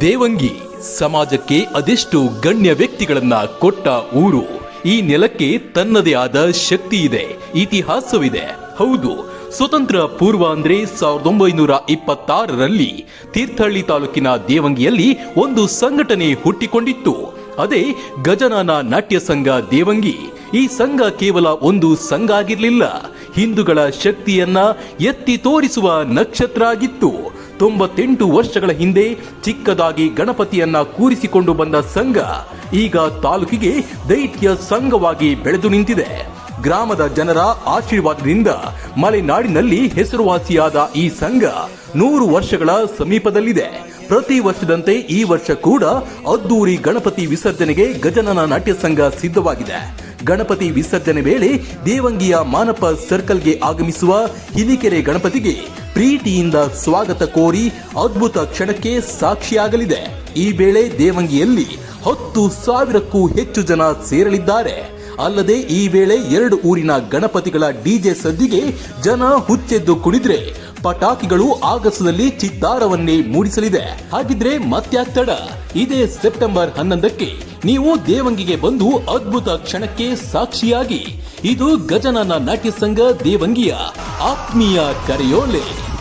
ದೇವಂಗಿ ಸಮಾಜಕ್ಕೆ ಅದೆಷ್ಟು ಗಣ್ಯ ವ್ಯಕ್ತಿಗಳನ್ನ ಕೊಟ್ಟ ಊರು, ಈ ನೆಲಕ್ಕೆ ತನ್ನದೇ ಆದ ಶಕ್ತಿ ಇದೆ, ಇತಿಹಾಸವಿದೆ. ಹೌದು, ಸ್ವತಂತ್ರ ಪೂರ್ವ ಅಂದ್ರೆ ಸಾವಿರದ ಒಂಬೈನೂರ ಇಪ್ಪತ್ತಾರರಲ್ಲಿ ತೀರ್ಥಹಳ್ಳಿ ತಾಲೂಕಿನ ದೇವಂಗಿಯಲ್ಲಿ ಒಂದು ಸಂಘಟನೆ ಹುಟ್ಟಿಕೊಂಡಿತ್ತು. ಅದೇ ಗಜನಾನ ನಾಟ್ಯ ಸಂಘ ದೇವಂಗಿ. ಈ ಸಂಘ ಕೇವಲ ಒಂದು ಸಂಘ ಆಗಿರಲಿಲ್ಲ ಹಿಂದೂಗಳ ಶಕ್ತಿಯನ್ನ ಎತ್ತಿ ತೋರಿಸುವ ನಕ್ಷತ್ರ ಆಗಿತ್ತು ತೊಂಬತ್ತೆಂಟು ವರ್ಷಗಳ ಹಿಂದೆ ಚಿಕ್ಕದಾಗಿ ಗಣಪತಿಯನ್ನ ಕೂರಿಸಿಕೊಂಡು ಬಂದ ಸಂಘ ಈಗ ತಾಲೂಕಿಗೆ ದೈತ್ಯ ಸಂಘವಾಗಿ ಬೆಳೆದು ನಿಂತಿದೆ. ಗ್ರಾಮದ ಜನರ ಆಶೀರ್ವಾದದಿಂದ ಮಲೆನಾಡಿನಲ್ಲಿ ಹೆಸರುವಾಸಿಯಾದ ಈ ಸಂಘ ನೂರು ವರ್ಷಗಳ ಸಮೀಪದಲ್ಲಿದೆ. ಪ್ರತಿ ವರ್ಷದಂತೆ ಈ ವರ್ಷ ಕೂಡ ಅದ್ದೂರಿ ಗಣಪತಿ ವಿಸರ್ಜನೆಗೆ ಗಜನನ ನಾಟ್ಯ ಸಂಘ ಸಿದ್ಧವಾಗಿದೆ. ಗಣಪತಿ ವಿಸರ್ಜನೆ ವೇಳೆ ದೇವಂಗಿಯ ಮಾನಪ್ಪ ಸರ್ಕಲ್ಗೆ ಆಗಮಿಸುವ ಹಿಲಿಕೆರೆ ಗಣಪತಿಗೆ ಪ್ರೀತಿಯಿಂದ ಸ್ವಾಗತ ಕೋರಿ ಅದ್ಭುತ ಕ್ಷಣಕ್ಕೆ ಸಾಕ್ಷಿಯಾಗಲಿದೆ. ಈ ವೇಳೆ ದೇವಂಗಿಯಲ್ಲಿ ಹತ್ತು ಸಾವಿರಕ್ಕೂ ಹೆಚ್ಚು ಜನ ಸೇರಲಿದ್ದಾರೆ. ಅಲ್ಲದೆ ಈ ವೇಳೆ ಎರಡು ಊರಿನ ಗಣಪತಿಗಳ ಡಿಜೆ ಸದ್ದಿಗೆ ಜನ ಹುಚ್ಚೆದ್ದು ಕುಣಿದ್ರೆ ಪಟಾಕಿಗಳು ಆಗಸದಲ್ಲಿ ಚಿತ್ತಾರವನ್ನೇ ಮೂಡಿಸಲಿದೆ. ಹಾಗಿದ್ರೆ ಮತ್ಯಾಕ್ ತಡ? ಇದೇ ಸೆಪ್ಟೆಂಬರ್ ಹನ್ನೊಂದಕ್ಕೆ ನೀವು ದೇವಂಗಿಗೆ ಬಂದು ಅದ್ಭುತ ಕ್ಷಣಕ್ಕೆ ಸಾಕ್ಷಿಯಾಗಿ. ಇದು ಗಜನನ ನಾಟ್ಯ ಸಂಘ ದೇವಂಗಿಯ ಆತ್ಮೀಯ ಕರೆಯೋಲೆ.